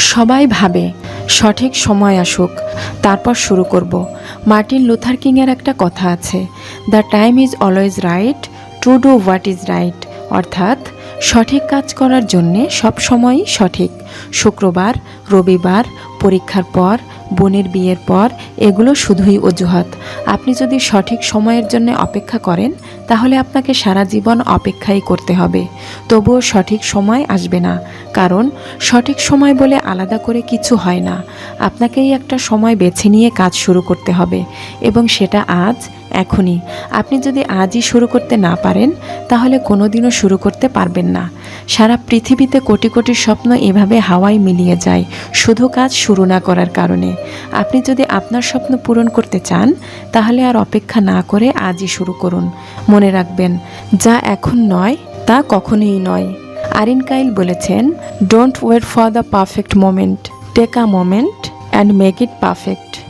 সবাই ভাবে, সঠিক সময় আসুক, তারপর শুরু করব। মার্টিন লুথার কিংয়ের একটা কথা আছে, the time is always right to do what is right. অর্থাৎ, সঠিক কাজ করার জন্যে সবসময়ই সঠিক। শুক্রবার, রবিবার, পরীক্ষার পর বোনের বিয়ের পর, এগুলো শুধুই অজুহাত। আপনি যদি সঠিক সময়ের জন্য অপেক্ষা করেন, তাহলে আপনাকে সারা জীবন অপেক্ষাই করতে হবে। তবুও সঠিক সময় আসবে না। কারণ, সঠিক সময় বলে আলাদা করে কিছু হয় না। আপনাকেই একটা সময় বেছে নিয়ে কাজ শুরু করতে হবে। এবং সেটা আজ এখনই। আপনি যদি আজই শুরু করতে না পারেন, তাহলে কোনোদিনও শুরু করতে পারবেন না। সারা পৃথিবীতে কোটি কোটি স্বপ্ন এভাবে হাওয়ায় মিলিয়ে যায়, শুধু কাজ শুরু না করার কারণে। আপনি যদি আপনার স্বপ্ন পূরণ করতে চান, তাহলে আর অপেক্ষা না করে আজই শুরু করুন। মনে রাখবেন, যা এখন নয়, তা কখনোই নয়। আরিন কাইল বলেছেন don't wait for the perfect moment take a moment and make it perfect